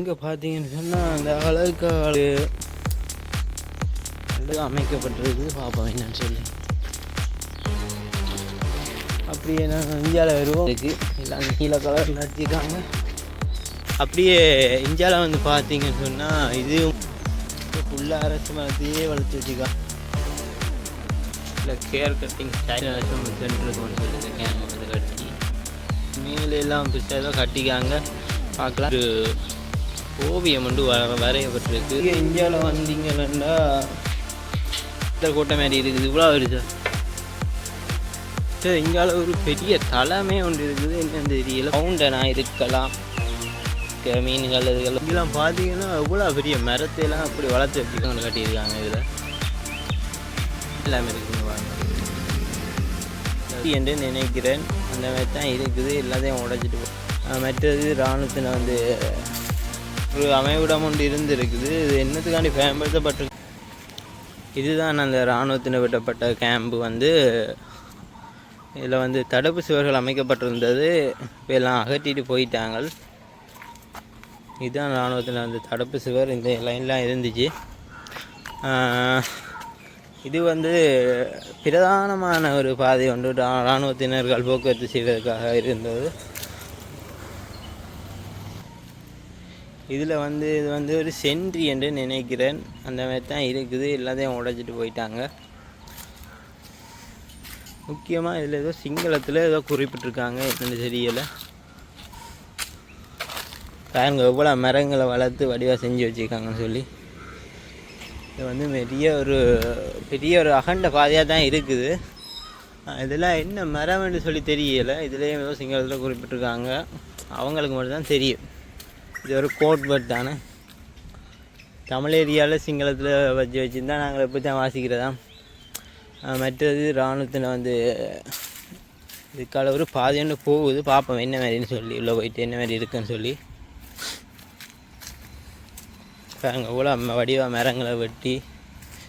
இங்கே பார்த்தீங்கன்னு சொன்னால் அந்த அழகாடு அமைக்கப்பட்டிருக்கு பார்ப்போம் என்னன்னு சொல்லி. அப்படியே நாங்கள் இந்தியாவில் வருவோம். இருக்கு எல்லாம் கீழே கலரில் நடிச்சிருக்காங்க அப்படியே இந்தியாவில் வந்து பார்த்தீங்கன்னு சொன்னால் இதுவும் ஃபுல்லாக அரசு மரத்தையே வளர்த்து வச்சுருக்காங்க. இல்லை கேர் கட்டிங் அரசு ஒன்று சொல்லிட்டு வந்து கட்டி மேலே எல்லாம் பிடிச்சா கட்டிக்காங்க. பார்க்கலாம். ஒரு ஓவியம் வந்து வர வரையப்பட்டிருக்கு. இந்தியாவில் வந்தீங்கன்னா இந்த கோட்டை மாதிரி இருக்குது. இவ்வளோ வருது சரி இந்தியாவில் ஒரு பெரிய தலமே ஒன்று இருக்குது. என்னன்னு தெரியல. ஃபவுண்டனாக இருக்கலாம். மீன்கள் இதுகள் இதெல்லாம் பார்த்தீங்கன்னா எவ்வளோ பெரிய மரத்தையெல்லாம் அப்படி வளர்த்து வச்சுக்கோங்க கட்டியிருக்காங்க இதில். எல்லாமே இருக்குங்க பாருங்க என்று நினைக்கிறேன். அந்த மாதிரி தான் இருக்குது. எல்லாத்தையும் உடைச்சிட்டு மற்றது இராணுவத்தில் வந்து ஒரு அமைவிடம் ஒன்று இருந்திருக்குது. இது என்னத்துக்காண்டி பயன்படுத்தப்பட்டிருக்கு? இதுதான் அந்த இராணுவத்தினர் விடப்பட்ட கேம்பு வந்து. இதில் வந்து தடுப்பு சுவர்கள் அமைக்கப்பட்டிருந்தது. இப்போ எல்லாம் அகற்றிட்டு போயிட்டாங்க. இதுதான் இராணுவத்தில் வந்து தடுப்பு சுவர். இந்த லைன்லாம் இருந்துச்சு. இது வந்து பிரதானமான ஒரு பாதை ஒன்று. இராணுவத்தினர்கள் போக்குவரத்து செய்வதற்காக இருந்தது. இதில் வந்து இது வந்து ஒரு சென்ட்ரி என்று நினைக்கிறேன். அந்த மாதிரி தான் இருக்குது. எல்லாத்தையும் உடைச்சிட்டு போயிட்டாங்க. முக்கியமாக இதில் ஏதோ சிங்களத்தில் ஏதோ குறிப்பிட்டிருக்காங்க. என்னன்னு தெரியலை. பாருங்க எவ்வளோ மரங்களை வளர்த்து வடிவாக செஞ்சு வச்சுருக்காங்கன்னு சொல்லி. இது வந்து பெரிய ஒரு பெரிய ஒரு அகண்ட பாதையாக தான் இருக்குது. இதெல்லாம் என்ன மரம்னு சொல்லி தெரியலை. இதுலேயும் ஏதோ சிங்களத்தில் குறிப்பிட்டிருக்காங்க. அவங்களுக்கு மட்டும்தான் தெரியும். இது ஒரு கோட் பேர்ட் தானே? தமிழ் ஏரியாவில் சிங்களத்தில் வச்சு வச்சுருந்தா நாங்கள் எப்படி தான் வாசிக்கிறதா? மற்றது இராணுவத்தில் வந்து இதுக்கால ஒரு பாதி ஒன்று போகுது. பார்ப்போம் என்ன மாதிரின்னு சொல்லி உள்ளே போயிட்டு என்ன மாதிரி இருக்குன்னு சொல்லி. அங்கே கூட வடிவ மரங்களை வெட்டி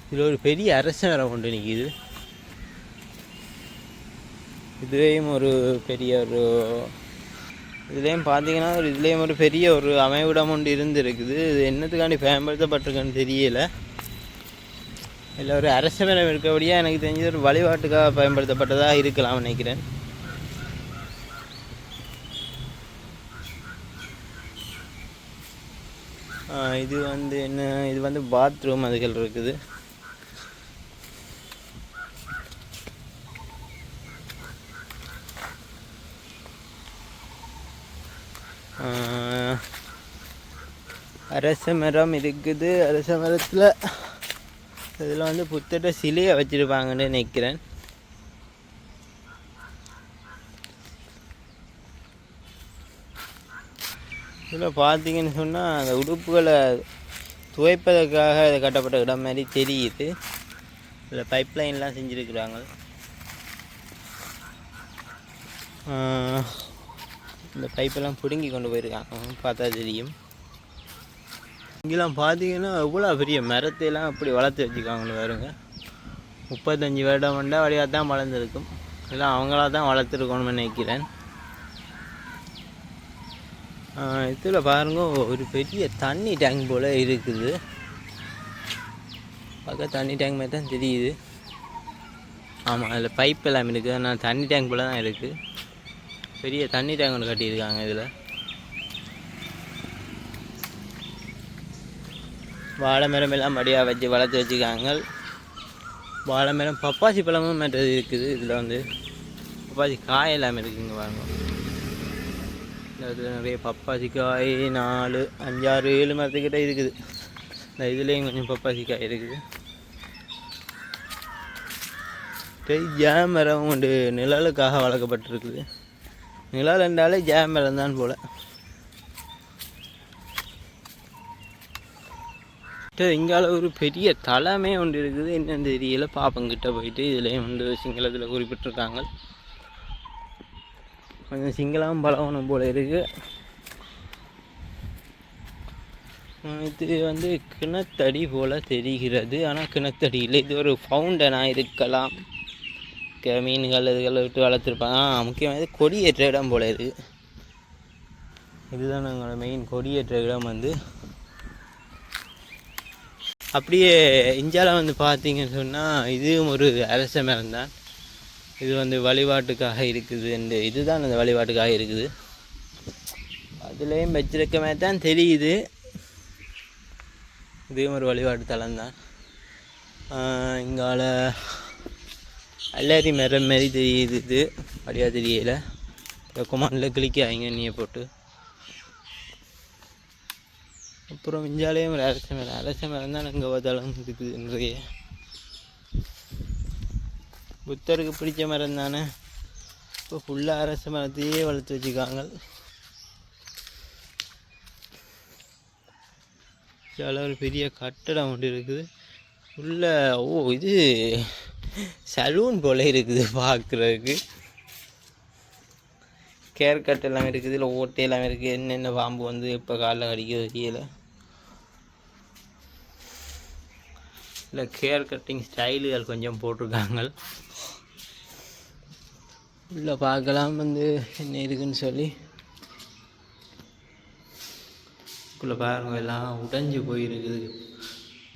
இதில் ஒரு பெரிய அரச மரம் கொண்டு நிற்கிது இதுவேயும் ஒரு பெரிய ஒரு இதுலேயும் பார்த்தீங்கன்னா ஒரு இதுலேயும் ஒரு பெரிய ஒரு அமைவிடம் ஒன்று இருந்திருக்குது. இது என்னத்துக்காண்டி பயன்படுத்தப்பட்டிருக்குன்னு தெரியல. இல்லை ஒரு அரச மரம் இருக்கபடியாக எனக்கு தெரிஞ்சது ஒரு வழிபாட்டுக்காக பயன்படுத்தப்பட்டதாக இருக்கலாம் நினைக்கிறேன். இது வந்து என்ன இது வந்து பாத்ரூம் அதுகள் இருக்குது ஆ, அரச மரம் இருக்குது. அரச மரத்தில் இதில் வந்து புத்தட்ட சிலையை வச்சுருப்பாங்கன்னு நினைக்கிறேன். இதில் பார்த்தீங்கன்னு சொன்னால் அந்த உடுப்புகளை துவைப்பதற்காக இது கட்டப்பட்ட இடம் மாதிரி தெரியுது. இதில் பைப் லைன்லாம் செஞ்சுருக்குறாங்க. இந்த பைப்பெல்லாம் பிடுங்கி கொண்டு போயிருக்காங்க. பார்த்தா தெரியும். இங்கெல்லாம் பார்த்தீங்கன்னா எவ்வளோ பெரிய மரத்தையெல்லாம் அப்படி வளர்த்து வச்சுருக்காங்கன்னு வருங்க முப்பத்தஞ்சு வருடம் வந்தால் வழியாக தான் வளர்ந்துருக்கும். எல்லாம் அவங்களா தான் வளர்த்துருக்கணும்னு நினைக்கிறேன். இதில் பாருங்க ஒரு பெரிய தண்ணி டேங்க் போல் இருக்குது. பார்க்க தண்ணி டேங்க் மாதிரி தான் தெரியுது. ஆமாம் அதில் பைப் எல்லாம் இருக்குது. ஆனால் தண்ணி டேங்க் போல் தான் இருக்குது பெரிய தண்ணி டேங்க் ஒன்று கட்டியிருக்காங்க இதில். வாழை மரம் எல்லாம் மடியாக வச்சு வளர்த்து வச்சுருக்காங்க. வாழை மரம் பப்பாசி பழமும் மற்றது இருக்குது. இதில் வந்து பப்பாசி காய் எல்லாமே இருக்குங்க பாருங்க. இந்த நிறைய பப்பாசி காய் நாலு அஞ்சாறு ஏழு மரத்துக்கிட்ட இருக்குது. இந்த இதுலேயும் கொஞ்சம் பப்பாசி காய் இருக்குது. பெரிய உண்டு. மரம் நிழலுக்காக வளர்க்கப்பட்டிருக்குது. நிழல் என்றாலே ஜாம் மரம் தான் போல். இங்கால ஒரு பெரிய தலைமே ஒன்று இருக்குது. என்னென்னு தெரியல. பாப்பங்கிட்ட போயிட்டு இதுலேயும் வந்து சிங்களத்தில் குறிப்பிட்டிருக்காங்க. கொஞ்சம் சிங்களம் பழகணும் போல இருக்கு. இது வந்து கிணத்தடி போல தெரிகிறது. ஆனால் கிணத்தடி இல்லை இது ஒரு ஃபவுண்டனாக இருக்கலாம். க- மீன்கள் இதுகளை விட்டு வளர்த்துருப்பாங்க. ஆ முக்கியமாக இது கொடியேற்ற இடம் போல இருக்குது இதுதான் எங்களோட மெயின் கொடியேற்ற இடம் வந்து. அப்படியே இந்தியாவில் வந்து பார்த்தீங்கன்னு சொன்னால் இதுவும் ஒரு அரச மரம் தான். இது வந்து வழிபாட்டுக்காக இருக்குது இந்த இதுதான் அந்த வழிபாட்டுக்காக இருக்குது. அதுலேயும் வச்சிருக்க மாதிரி தான் தெரியுது. இதுவும் ஒரு வழிபாட்டு தலம் தான். இங்கால அல்லாரி மரம் மாரி தெரியுது. இது அப்படியா தெரியலை. கொமாண்டில் கிளிக்க ஆகிங்க நீயை போட்டு. அப்புறம் இஞ்சாலேயும் மேலே அரச மரம் அரச மரம் தான் நாங்கள் பார்த்தாலும் இருக்குது நிறைய புத்தருக்கு பிடிச்ச மரம் தானே இப்போ ஃபுல்லாக அரச மரத்தையே வளர்த்து வச்சுருக்காங்க. சில ஒரு பெரிய கட்டடம் ஒன்று இருக்குது. உள்ள ஓ இது சலூன் போல இருக்குது பார்க்குறதுக்கு கேர் கட் எல்லாம் இருக்குது இல்லை ஓட்டை எல்லாம் இருக்குது என்னென்ன பாம்பு வந்து இப்போ காலைல கடிக்க தெரியலை. இல்லை கேர் கட்டிங் ஸ்டைலுகள் கொஞ்சம் போட்டிருக்காங்க. உள்ளே பார்க்கலாம் வந்து என்ன இருக்குன்னு சொல்லி. உள்ள பாருங்க எல்லாம் உடைஞ்சு போயிருக்குது.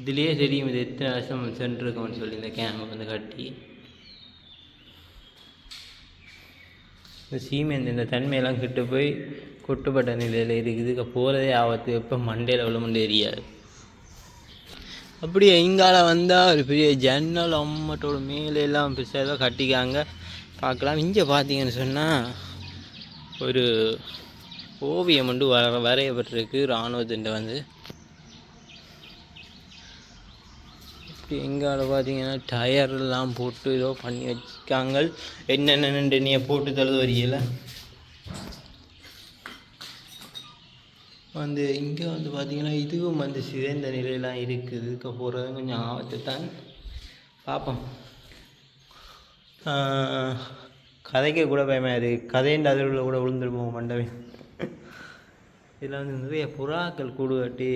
இதுலேயே தெரியும் இது எத்தனை வருஷம் சென்றிருக்கோம்னு சொல்லி இந்த கேமை வந்து கட்டி. இந்த சீமெந்த் இந்த தன்மையெல்லாம் கிட்ட போய் கொட்டுப்பட்ட நிலையில் இருக்குது. போகிறதே ஆபத்து. எப்போ மண்டையில் விழுமுன்னு தெரியாது. அப்படியே இங்கால வந்தால் ஒரு பெரிய ஜன்னல் அம்மட்டோட மேலே எல்லாம் பெருசாக கட்டிக்காங்க. பார்க்கலாம். இங்கே பார்த்தீங்கன்னு சொன்னால் ஒரு ஓவியம் வந்து வர வரையப்பட்டிருக்கு. இராணுவத்தின் வந்து. இப்படி எங்கால பார்த்தீங்கன்னா டயர்லாம் போட்டு ஏதோ பண்ணி வச்சுருக்காங்க. என்னென்னு நீ போட்டு தழுது வரியல? வந்து இங்கே வந்து பார்த்திங்கன்னா இதுவும் வந்து சிதைந்த நிலையெல்லாம் இருக்குது. இருக்க போகிறது கொஞ்சம் ஆபத்து தான் பார்ப்போம். ஆஹ், கதைக்க கூட பயமாக இருக்குது கதைன்ற அதில் கூட விழுந்துருப்போம் மண்டபம் இதில் வந்து நிறைய புறாக்கள் கூடு கட்டி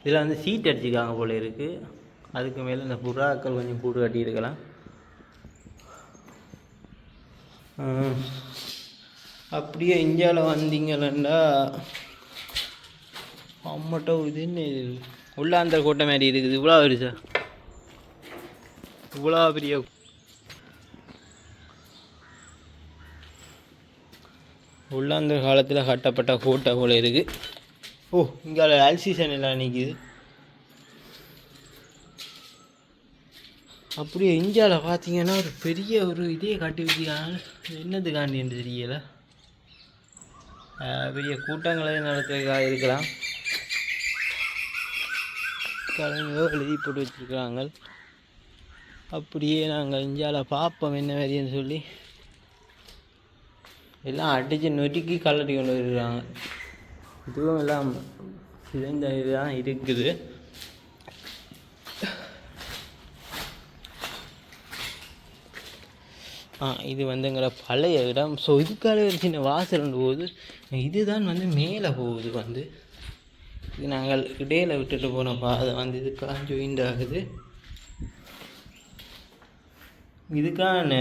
இதில் வந்து சீட் அடிச்சுக்காங்க போல் இருக்குது அதுக்கு மேலே இந்த புறாக்கள் கொஞ்சம் கூடு கட்டி இருக்கலாம். அப்படியே இந்தியாவில் வந்தீங்களா அம்மட்டோ இதுன்னு என்ன இது? கோட்டை மாதிரி இருக்குது. இவ்வளோ வருஷா இவ்வளோ பெரிய உள்ளாந்தர் காலத்தில் கட்டப்பட்ட கோட்டை போல் இருக்குது ஓ இங்கே அல் சீசன் எல்லாம் நிற்கிது அப்படியே இந்தியாவில் பார்த்தீங்கன்னா ஒரு பெரிய ஒரு இதே காட்டி வச்சுக்காங்க என்னதுக்காண்டி என்று தெரியலை. பெரிய கூட்டங்களே நடத்துறதுக்காக இருக்கலாம். கலைஞரோ எழுதி போட்டு வச்சுருக்காங்க. அப்படியே நாங்கள் இந்தியாவில் பார்ப்போம் என்ன மாதிரின்னு சொல்லி. எல்லாம் அடித்து நொறுக்கி கலட்டி கொண்டு வருகிறாங்க இதுவும் எல்லாம் சிதைந்த இதுதான் இருக்குது. ஆ இது வந்துங்கிற பழைய இடம். ஸோ இதுக்காக ஒரு சின்ன வாசல் போது இதுதான் வந்து மேலே போகுது வந்து. இது நாங்கள் இடையில் விட்டுட்டு போனப்பா பாதை வந்து இதுக்காக ஜாயிண்ட் ஆகுது. இதுக்கான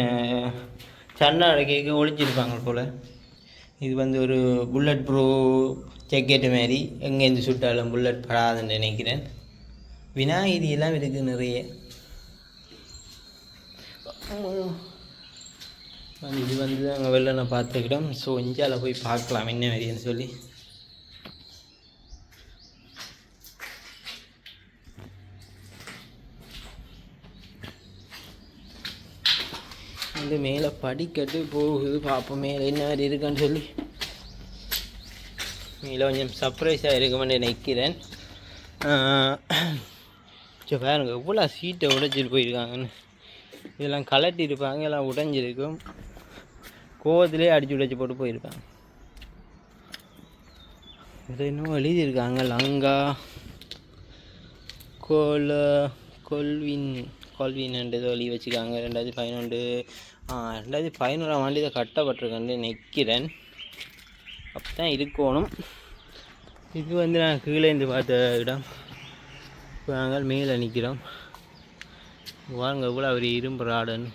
சண்டை கேட்க ஒழிச்சிருப்பாங்க போல். இது வந்து ஒரு புல்லட் ப்ரூ ஜக்கெட்டு மாதிரி எங்கேருந்து சுட்டாலும் புல்லட் படாதுன்னு நினைக்கிறேன். விநாயகிதியெல்லாம் எல்லாம் இருக்குது நிறைய. இது வந்து அங்கே வெளில நான் பார்த்துக்கிட்டோம். ஸோ இந்தியாவில் போய் பார்க்கலாம் என்ன மாதிரின்னு சொல்லி. வந்து மேலே படிக்கட்டு போகுது. பார்ப்போம் மேலே என்ன மாதிரி இருக்குன்னு சொல்லி. மேலே கொஞ்சம் சர்ப்ரைஸாக இருக்குமென்னு நினைக்கிறேன். சரி பாருங்க எவ்வளோ சீட்டை உடைச்சிட்டு போயிருக்காங்கன்னு. இதெல்லாம் கலட்டி இருப்பாங்க எல்லாம் உடைஞ்சிருக்கும். கோவத்திலே அடிச்சு உடைச்சி போட்டு போயிருக்காங்க இது இன்னும் எழுதியிருக்காங்க லங்கா. கோல கொல்வின் கொல்வின் ஏதோ எழுதி வச்சுருக்காங்க. ரெண்டாயிரத்தி பதினொன்று ரெண்டாயிரத்தி பதினோராம் ஆண்டு இதை கட்டப்பட்டிருக்கேன்னு நிற்கிறேன் அப்போ தான் இருக்கணும். இது வந்து நான் கீழே இருந்து பார்த்த இடம். இப்போ நாங்கள் மேலே நிற்கிறோம் வாங்க கூட அவர் இரும்பு ராடன்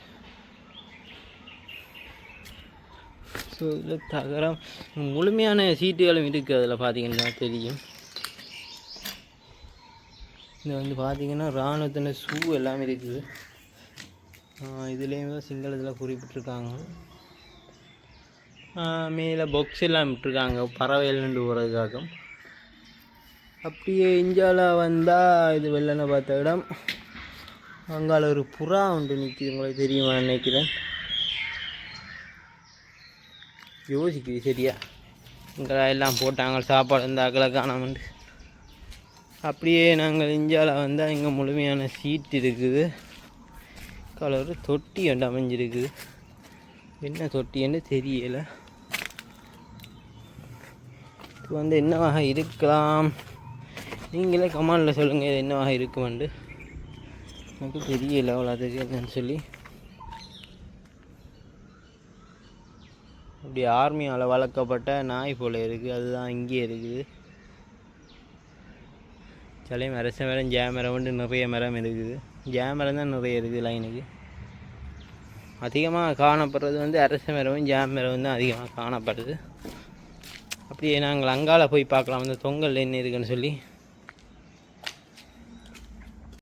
ஸோ இதில் தகரம் முழுமையான சீட்டுகளும் இருக்குது அதில் பார்த்தீங்கன்னா தெரியும். இது வந்து பார்த்தீங்கன்னா இராணுவத்தின ஷூ எல்லாமே இருக்குது. இதுலேயும் தான் சிங்களத்தில் குறிப்பிட்டிருக்காங்க. மேலே பொக்ஸ் எல்லாம் விட்டுருக்காங்க. பறவைகள் நின்று போகிறதுக்காக அப்படியே இந்தியாவில் வந்தால் இது வெள்ளனை பார்த்த இடம். அங்கால ஒரு புறா ஒன்று நிற்கிது உங்களுக்கு தெரியுமா நினைக்கிறேன். யோசிக்குது சரியா? இங்கே எல்லாம் போட்டாங்க. சாப்பாடு இந்த அகலை காணாமண்டு அப்படியே நாங்கள் இந்தியாவில் வந்தால் இங்கே முழுமையான சீட் இருக்குது. கலர் தொட்டி ஒன்று அமைஞ்சிருக்கு. என்ன தொட்டின்னு தெரியலை. இது வந்து என்னவாக இருக்கலாம்? நீங்களே கமாண்டில் சொல்லுங்கள் இது என்னவாக இருக்குமெண்டு எனக்கு தெரியலை அவ்வளோ அதுக்கு என்னன்னு சொல்லி. இப்படி ஆர்மியால் வளர்க்கப்பட்ட நாய் போல் இருக்குது அதுதான் இங்கே இருக்குது சில மரச மரம் ஜே மரம் நிறைய மரம் இருக்குது. ஜே மரம் தான் நிறைய இருக்குது லைனுக்கு அதிகமாக காணப்படுறது வந்து அரச மரமும் ஜே மரம் தான் அதிகமாக காணப்படுது. அப்படியே நாங்கள் அங்கால போய் பார்க்கலாம். அந்த தொங்கல் என்ன இருக்குன்னு சொல்லி.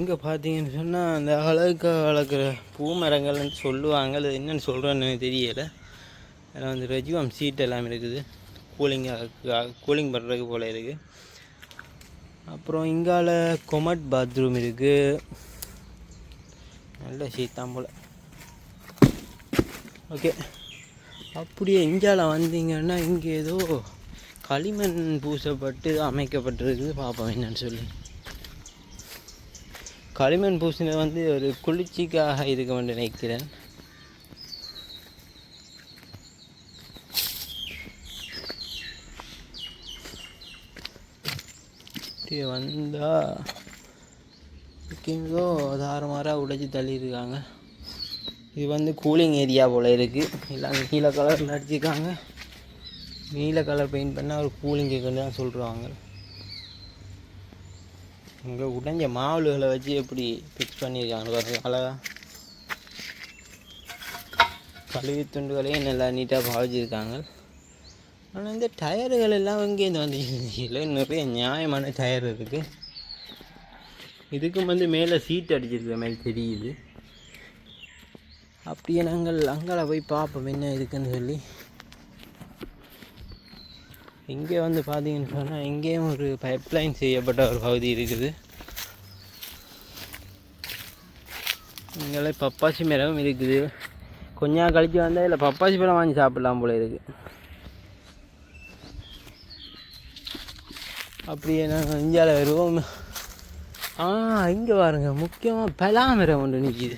இங்கே பார்த்தீங்கன்னு சொன்னால் அந்த அழகு வளர்க்குற பூ மரங்கள்னு சொல்லுவாங்க. அது என்னென்னு சொல்கிறேன்னு தெரியலை. அதில் வந்து ரெஜுவம் சீட் எல்லாம் இருக்குது. கூலிங்காக கூலிங் பண்ணுறதுக்கு போல் இருக்குது அப்புறம் இங்கால கொமட் பாத்ரூம் இருக்குது நல்ல சீத்தான் போல். ஓகே அப்படியே இந்தியாவில் வந்தீங்கன்னா இங்கே ஏதோ களிமண் பூசப்பட்டு அமைக்கப்பட்டிருக்குது. பார்ப்போம் என்னன்னு சொல்லி. களிமண் பூசினது வந்து ஒரு குளிர்ச்சிக்காக இருக்க நினைக்கிறேன். இப்படி வந்தால் எங்கேயோ தாறுமாறாக உடைச்சி தள்ளியிருக்காங்க. இது வந்து கூலிங் ஏரியா போல் இருக்குது எல்லாம் நீல கலரில் அடிச்சிருக்காங்க. நீல கலர் பெயிண்ட் பண்ணால் ஒரு கூலிங் இருக்குன்னு தான் சொல்கிறாங்க இங்கே உடைஞ்ச மாவுளுகளை வச்சு எப்படி ஃபிக்ஸ் பண்ணியிருக்காங்க பாருங்க அழகா. கழுவி துண்டுகளையும் நல்லா நீட்டாக பாவிச்சிருக்காங்க. ஆனால் இந்த டயர்கள் எல்லாம் இந்த வந்துச்சு நிறைய நியாயமான டயர் இருக்குது இதுக்கும் வந்து மேலே சீட் அடிச்சிருக்கிற மாதிரி தெரியுது. அப்படியே நாங்கள் அங்கால போய் பார்ப்போம் என்ன இருக்குன்னு சொல்லி. இங்கே வந்து பார்த்தீங்கன்னு சொன்னால் இங்கேயும் ஒரு பைப்லைன் செய்யப்பட்ட ஒரு பகுதி இருக்குது. இங்கே பப்பாசி மரம் இருக்குது. கொஞ்சம் கழித்து வந்தால் இல்லை பப்பாசி பழம் வாங்கி சாப்பிட்லாம் போல இருக்குது அப்படியே நாங்கள் இந்தியாவில் வருவோம். ஆ இங்கே பாருங்க முக்கியமாக பலாமரம் ஒன்று நிற்கிது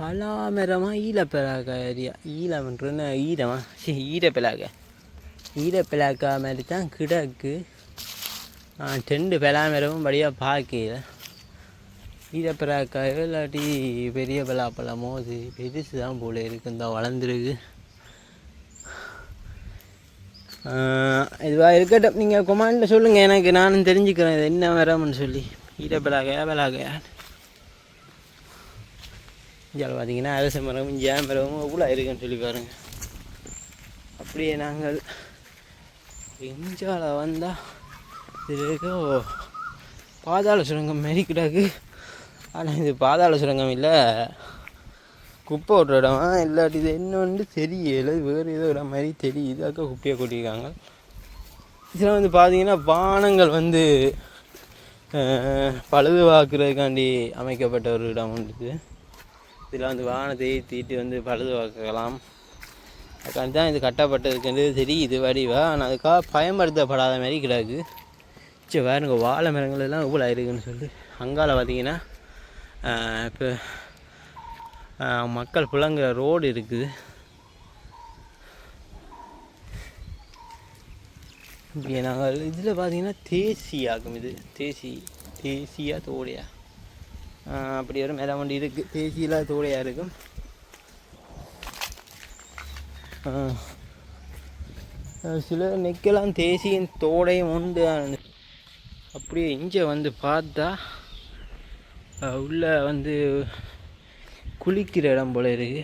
பலாமரமா ஈலப்பலாக்கா ஏரியா ஈலமன்றன்னு ஈரமா சரி ஈரப்பலாக்கா ஈரப்பலாக்கா மாதிரி தான் கிடக்கு. டெண்டு பலாமரமும் படியாக பார்க்கல ஈரப்பலாக்காயோ இல்லாட்டி பெரிய பலாப்பழமோ அது பெருசு தான் போல இருக்கு. இந்த வளர்ந்துருக்கு. இதுவாக இருக்கட்டும். நீங்கள் கொமாண்டில் சொல்லுங்கள் எனக்கு நானும் தெரிஞ்சுக்கிறேன் இது என்ன மரம்னு சொல்லி. ஈரப்பலாகையா பலாகையா இந்தியாவில் பார்த்தீங்கன்னா அரச மரம் ஜே மரமும் எவ்வளோ இருக்குன்னு சொல்லி பாருங்கள் அப்படியே நாங்கள் இந்தியாவில் வந்தால் இது ஏதோ பாதாள சுரங்கம் மாரி கிடக்கு. ஆனால் இது பாதாள சுரங்கம் இல்லை. குப்பை ஓட்டுற இடமா. இல்லாட்டி இது என்னன்னு தெரியல. வேறு ஏதோ இடம் மாதிரி தெரியுது. அக்கா குப்பையை கொட்டியிருக்காங்க. இதில் வந்து பார்த்தீங்கன்னா பானங்கள் வந்து பழுது வாக்குறதுக்காண்டி அமைக்கப்பட்ட ஒரு இடம் உண்டு இதில் வந்து வானத்தை தீட்டு வந்து பழுது வாக்கலாம் அதுக்காண்டி தான் இது கட்டப்பட்டதுக்கு தெரியுது வடிவா. ஆனால் அதுக்காக பயன்படுத்தப்படாத மாதிரி கிடக்கு. சரி வேறுங்க வாழை மரங்கள் எல்லாம் எவ்வளோ இருக்குன்னு சொல்லி. அங்கால பார்த்தீங்கன்னா இப்போ மக்கள் புழங்குற ரோடு இருக்குது. இப்படி நாங்கள் இதில் பார்த்தீங்கன்னா தேசியாகும் இது. தேசி தேசியா தோடையா? அப்படி ஒரு மேலே வண்டி இருக்குது தேசியில் தோடையாக இருக்கும். சில நெக்கெல்லாம் தேசியின் தோடையும் உண்டு. அப்படியே இங்கே வந்து பார்த்தா உள்ளே வந்து குளிக்கிற இடம் போல் இருக்குது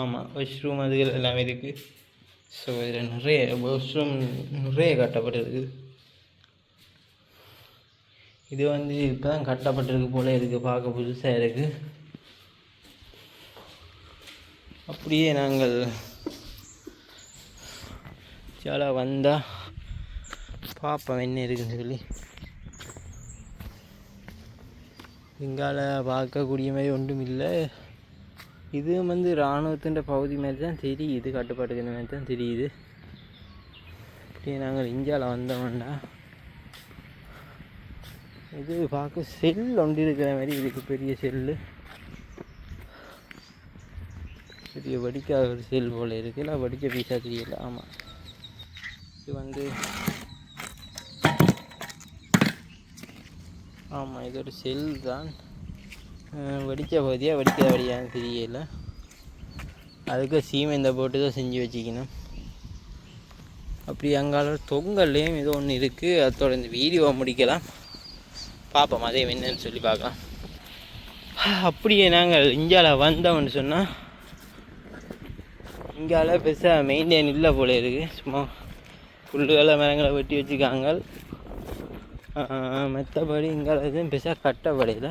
ஆமாம் வாஷ்ரூம் அதுகள் எல்லாமே இருக்குது ஸோ இதில் நிறைய வாஷ்ரூம் நிறைய கட்டப்பட்டிருக்கு. இது வந்து இப்போ தான் கட்டப்பட்டிருக்கு போல இருக்குது பார்க்க புதுசாக இருக்குது அப்படியே நாங்கள் சில வந்தால் பார்ப்போம் என்ன இருக்குன்னு சொல்லி. இங்கால பார்க்கக்கூடிய மாதிரி ஒன்றும் இல்லை. இது வந்து இராணுவத்தின் பகுதி மாதிரி தான் தெரியுது கட்டுப்பாட்டுக்கு மாதிரி தான் தெரியுது. அப்படியே நாங்கள் இந்தியாவில் வந்தோம்னா இது பார்க்க செல் ஒன்று இருக்கிற மாதிரி இதுக்கு பெரிய செல்லு பெரிய வடிக்காத ஒரு செல் போல் இருக்குது இல்லை வடிக்க பீஸாக தெரியல ஆமாம் இது வந்து ஆமாம் இது ஒரு செல் தான். வெடித்த பகுதியாக வெடிக்கிற வழியான்னு தெரியல. அதுக்கு சீமெந்த போட்டு தான் செஞ்சு வச்சுக்கணும். அப்படி அங்கால தொங்கல்லையும் ஏதோ ஒன்று இருக்குது அதோட இந்த வீடியோவை முடிக்கலாம். பார்ப்போம் அதே என்னன்னு சொல்லி பார்க்கலாம். அப்படியே நாங்கள் இந்தியாவில் வந்தோம்னு சொன்னால் இங்கால பெருசாக மெயின்டைன் இல்லை போல இருக்குது சும்மா புல்லுகளை மரங்களை வெட்டி வச்சுக்காங்க மற்றபடி இங்கே எதுவும் பெருசாக கட்டப்படையில்.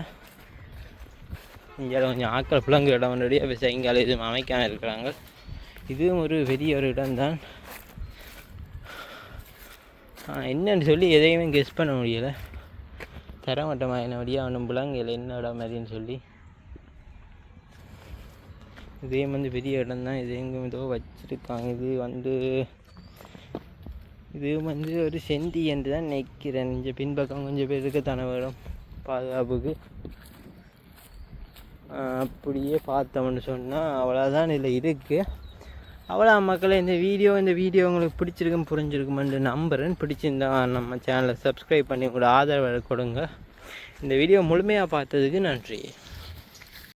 இங்கே கொஞ்சம் ஆக்கள் புலங்கு இடம் ஒன்றடியாக பெருசாக இங்கே எதுவும் அமைக்காமல் இருக்கிறாங்க. இதுவும் ஒரு பெரிய ஒரு இடம்தான். என்னன்னு சொல்லி எதையுமே கெஸ் பண்ண முடியலை. தரமட்டமாக என்னபடியாக வழியாக ஒன்றும் புலங்கையில் என்ன இடம் மாதிரின்னு சொல்லி. இதே வந்து பெரிய இடம் தான் இது எங்கும் ஏதோ வச்சுருக்காங்க. இது வந்து இது வந்து ஒரு செந்தி என்று தான் நினைக்கிறேன். இந்த பின்பக்கம் கொஞ்சம் பேருக்கு தானே வரும். பாதுகாப்புக்கு. அப்படியே பார்த்தோம்னு சொன்னால் அவ்வளோதான் இதில் இருக்குது அவ்வளோ மக்களை இந்த வீடியோ இந்த வீடியோ உங்களுக்கு பிடிச்சிருக்குன்னு புரிஞ்சிருக்குமென்று நம்புகிறேன் பிடிச்சிருந்தா நம்ம சேனலை சப்ஸ்கிரைப் பண்ணி உங்களோட ஆதரவை கொடுங்க. இந்த வீடியோ முழுமையாக பார்த்ததுக்கு நன்றி.